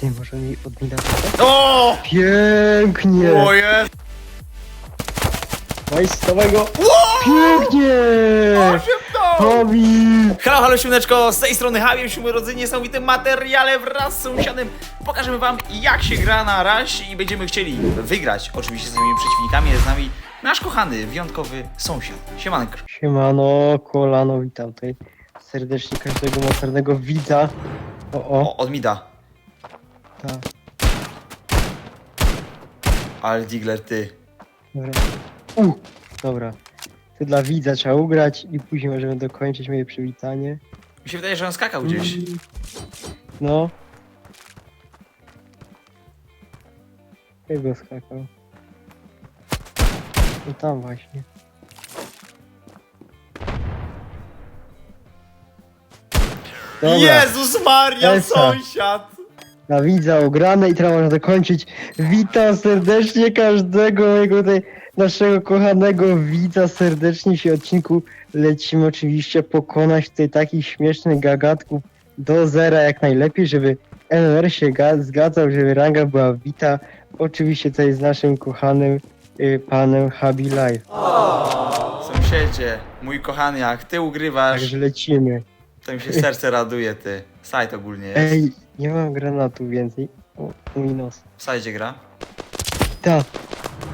Ty, może mi odmina O! Pięknie! Oje! Nice, dawaj go! Pięknie! Tobi! Halo, halo, siódmeczko, z tej strony Javier, moi drodzy, niesamowitym materiale wraz z sąsiadem pokażemy wam jak się gra na raś i będziemy chcieli wygrać, oczywiście z naszymi przeciwnikami, jest z nami nasz kochany, wyjątkowy sąsiad. Siemanko. Siemano, kolano, witam tutaj serdecznie każdego mocarnego widza. O, o, O, od Mida. Tak, Ale Digler, ty. dobra. U, dobra. Ty dla widza trzeba ugrać i później możemy dokończyć moje przywitanie. Mi się wydaje, że on skakał gdzieś. No. Jego skakał. No tam właśnie. Dobra, Jezus Maria, Esa. sąsiad! Na widza ugrane i teraz można dokończyć. Witam serdecznie każdego mojego tutaj naszego kochanego widza. Serdecznie się odcinku lecimy oczywiście pokonać tutaj takich śmiesznych gagatków do zera jak najlepiej, żeby NR się ga- zgadzał, żeby ranga była wita. Oczywiście tutaj z naszym kochanym y, panem Life. Sąsiedzie, mój kochany, jak ty ugrywasz, Także lecimy. To mi się serce raduje, ty. Sajt ogólnie jest. Ej, nie mam granatu więcej. O, mój nos. W sajdzie gra. Ta.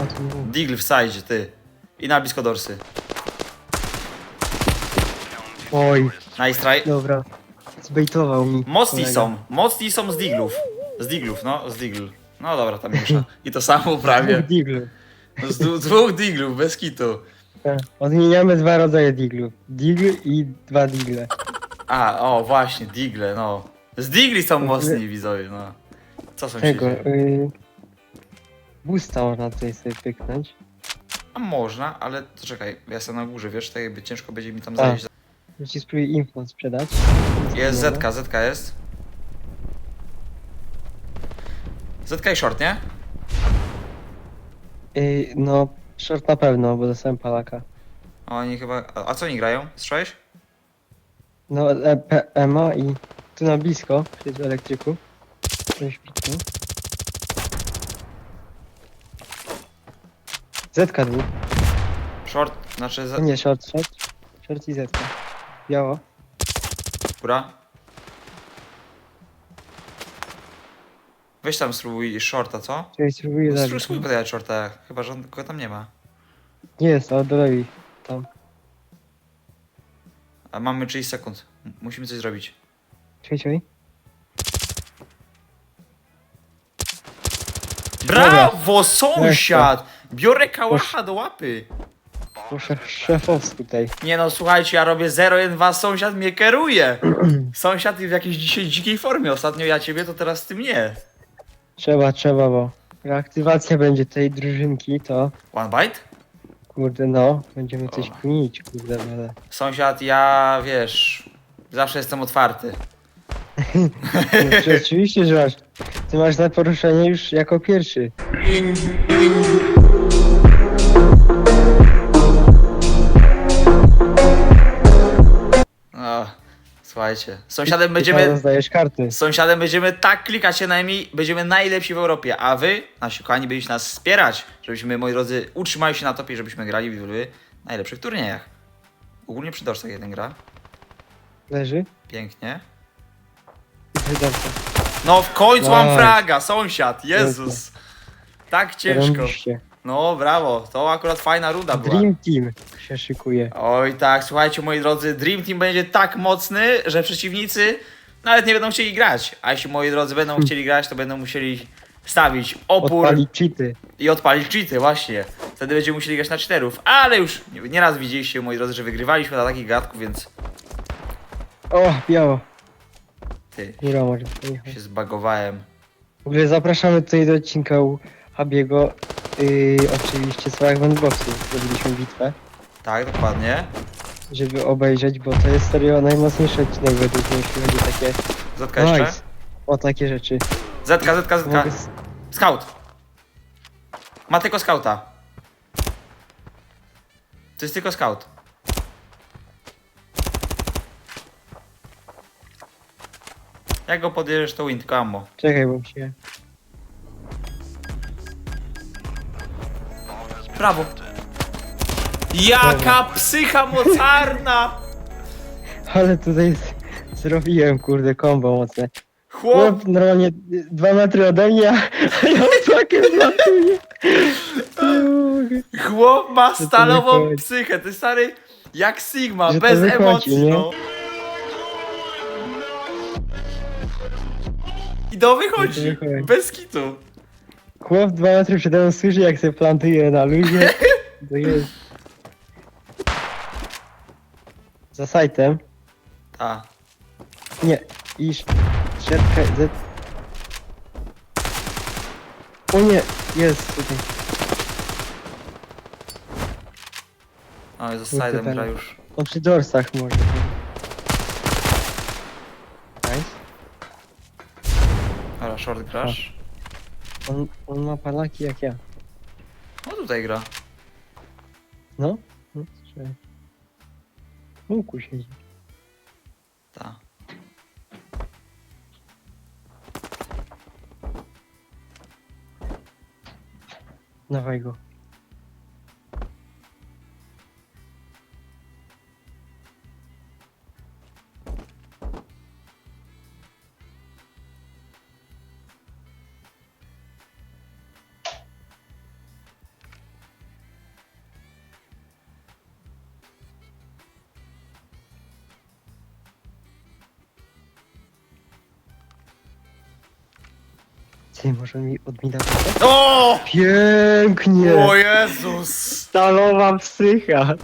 A tu nie. Digl w sajdzie, ty. I na blisko dorsy. Oj, Nice try. dobra. Zbejtował mi. Mocni kolega. są, mocni są z diglów. Z diglów, no, z digl. No dobra, tam mniejsza. I to samo prawie. Diglu. Z dwu- dwóch diglów, bez kitu. Tak. Odmieniamy dwa rodzaje diglów. Digl i dwa digle. A, o, właśnie, digle, no. Z digli są mocni widzowie, no. Co są Tego, się? y... Boosta można tutaj sobie pyknąć. A można, ale to czekaj, ja jestem na górze, wiesz, tak jakby ciężko będzie mi tam A. zejść. Ja ci spróbuję info sprzedać. Jest Zetka, Zetka jest. Zetka i short, nie? Y, no, short na pewno, bo dostałem palaka. Oni chyba... A, a co oni grają? Strzałeś? No, e, P, Ema i tu na blisko, przy elektryku. Śpitku. Zetka dwóch. Short, znaczy Z... nie, short, short. Short i zetka. Biało. Góra. Weź tam spróbuj shorta, co? Czyli spróbuję zabić. Spróbuj podać shorta, chyba że on go tam nie ma. Nie jest, ale do lewej. Tam. A mamy 30 sekund. M- Musimy coś zrobić. Czekaj, czekaj. Brawo, sąsiad! Biorę kałacha do łapy. Proszę szefowski tutaj. Nie no, słuchajcie, ja robię 0-1-2, sąsiad mnie kieruje. Sąsiad w jakiejś dzisiaj dzikiej formie. Ostatnio ja ciebie, to teraz ty mnie. Trzeba, trzeba, bo reaktywacja będzie tej drużynki, to One bite? Kurde no, będziemy coś kminić, kurde ale. Sąsiad, ja wiesz, zawsze jestem otwarty. No, czy oczywiście, że masz. Ty masz na poruszenie już jako pierwszy. słuchajcie, z sąsiadem będziemy, rozdajesz karty. z sąsiadem będziemy tak klikać się na nimi, będziemy najlepsi w Europie, a wy, nasi kochani, będziecie nas wspierać, żebyśmy, moi drodzy, utrzymali się na topie, i żebyśmy grali w najlepszych turniejach. Ogólnie przy dorsach jeden gra, Leży. pięknie. No w końcu mam Nice. fraga, sąsiad, Jezus. Tak ciężko. Rąbiście. No brawo, to akurat fajna ruda była. Dream Team się szykuje. Oj tak, słuchajcie moi drodzy, Dream Team będzie tak mocny, że przeciwnicy nawet nie będą chcieli grać. A jeśli moi drodzy będą chcieli grać, to będą musieli stawić opór Odpalić cheaty. i odpalić cheaty, właśnie. Wtedy będziemy musieli grać na czterów. Ale już nie- nieraz widzieliście moi drodzy, że wygrywaliśmy na takich gadków, więc O, biało. ty, Góra może pojechać. się zbagowałem. W ogóle zapraszamy tutaj do odcinka u Habiego. Yy, oczywiście Sławek Bandboxu. Zrobiliśmy bitwę, Tak, dokładnie. żeby obejrzeć, bo to jest serio najmocniejszy odcinek według mnie, jeśli chodzi o takie... Zetka jeszcze? Nice. O takie rzeczy. Zetka, zetka, zetka. Mogę s- Scout. Ma tylko scouta. To jest tylko scout. Jak go podjedziesz, to win, tylko ammo. Czekaj, bo się... Brawo. Jaka psycha mocarna! Ale tutaj z... zrobiłem, kurde, kombo mocne. Chłop, Chłop normalnie dwa metry ode mnie, a ja takiem latuję. Nie mogę. chłop ma to stalową wychodzi. psychę, ty stary jak Sigma, Że to bez wychodzi, emocji, nie? no. I to wychodzi, To wychodzi. bez kitu. Chłop dwa metry przede mną słyszy, jak się plantuje na luzie. To jest... Za sajtem. A, Nie, iż. Siatka, z... O nie, jest tutaj. o, jest Kurde, sidem ten- gra już. On przy dorsach może. Nice. Dobra, short grasz. On, on ma palaki jak ja. No tutaj gra. No? no strzelaj. W łuku siedzi. Ta. Dawaj go. Ty, może mi odmina O! Pięknie! O Jezus! Stalowa psycha!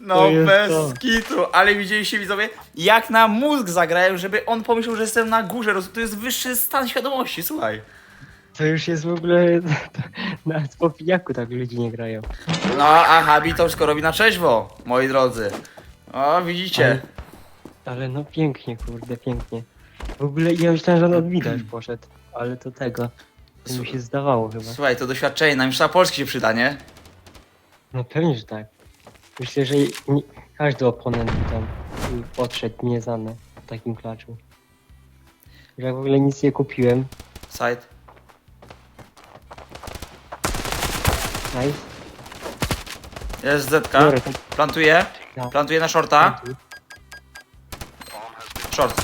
No To jest bez to. kitu, ale widzieliście widzowie, jak na mózg zagrałem, żeby on pomyślał, że jestem na górze, roz- to jest wyższy stan świadomości, słuchaj. To już jest w ogóle... Nawet po pijaku tak ludzie nie grają. No, a Habi to wszystko robi na trzeźwo, moi drodzy. O, widzicie. Ale no pięknie, kurde, pięknie. W ogóle ja myślałem, że on odbita już poszedł. Ale to tego. To mi się zdawało chyba. Słuchaj, to doświadczenie, nam już na Polski się przyda, nie? No pewnie, że tak. Myślę, że nie, każdy oponent tam odszedł nieznany w takim klaczu. Ja w ogóle nic nie kupiłem. Side. Nice. Jest Zetka. Biorę to. Plantuje. Ja. Plantuje na shorta. Short.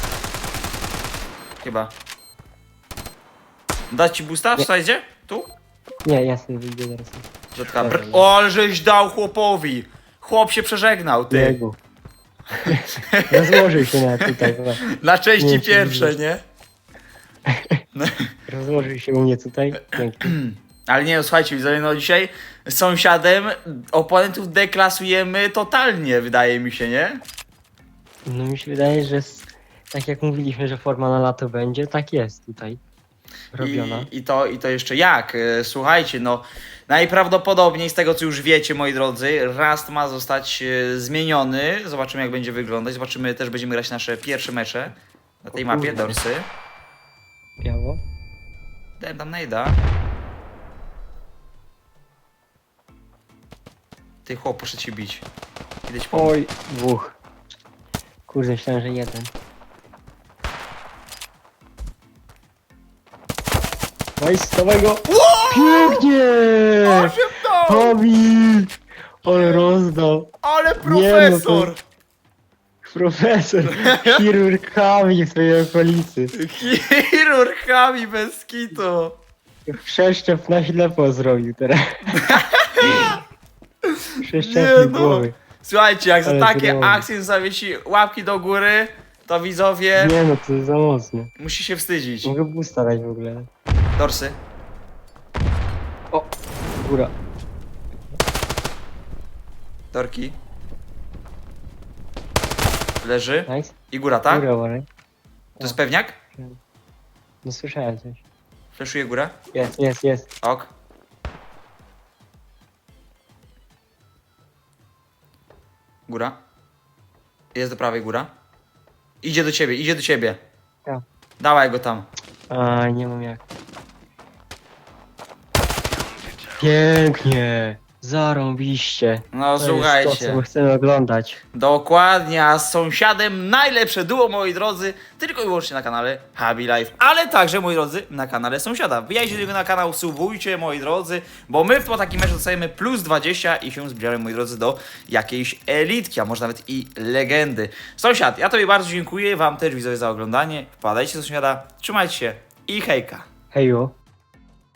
Chyba. Dać ci boosta w Nie. sidzie? Tu? Nie, ja sobie wyjdę zaraz. Zetka. Dobra, Br- o, ale żeś dał chłopowi. Chłop się przeżegnał, ty. Rozłożył się na tutaj. chyba. Na części Nie, czy pierwsze, widzisz. nie? Rozłożył się u mnie tutaj. Pięknie. Ale nie, no, słuchajcie, widzowie, no dzisiaj z sąsiadem oponentów deklasujemy totalnie, wydaje mi się, nie? No mi się wydaje, że s- tak jak mówiliśmy, że forma na lato będzie, tak jest tutaj robiona. I, i, to, I to jeszcze jak? E, Słuchajcie, no najprawdopodobniej z tego co już wiecie, moi drodzy, Rust ma zostać e, zmieniony. Zobaczymy jak będzie wyglądać. Zobaczymy, też będziemy grać nasze pierwsze mecze na tej O mapie, kurde. Dorsy. Biało. Dałem tam najda. Ty chłop, poszedł się bić. Idę ci pomóc. Oj, dwóch. Kurde, myślałem, że jeden. Nice, dawaj go. Pięknie! Dał! Tobi! Ale rozdał. Ale Nie, no profesor! Profesor chirurgami w swojej okolicy. Chirurgami bez kitu. Przeszczep na ślepo zrobił teraz. Przeszczep no. głowy. Słuchajcie, jak za Ale takie akcje zawiesi łapki do góry, to widzowie Nie no, to jest za mocne. musi się wstydzić. Mogę boosta dać w ogóle. Dorsy. O, góra. Dorki. Leży. Nice. I góra, tak? Góra, uważaj. To jest pewniak? No słyszałem coś. Fleszuje górę. Jest, jest, jest. Ok. Góra. Jest do prawej góra. Idzie do ciebie, idzie do ciebie. Ja. Dawaj go tam. A, nie mam jak. Pięknie. Zarąbiście. No To jest to, słuchajcie. co my chcemy oglądać. Dokładnie, a z sąsiadem najlepsze duo, moi drodzy, tylko i wyłącznie na kanale Happy Life, ale także, moi drodzy, na kanale sąsiada. Wbijajcie do niego na kanał, subujcie, moi drodzy, bo my po takim meczu dostajemy plus 20 i się zbliżamy, moi drodzy, do jakiejś elitki, a może nawet i legendy. Sąsiad, ja Tobie bardzo dziękuję, Wam też widzowie za oglądanie, wpadajcie do sąsiada, trzymajcie się i hejka. Hejo.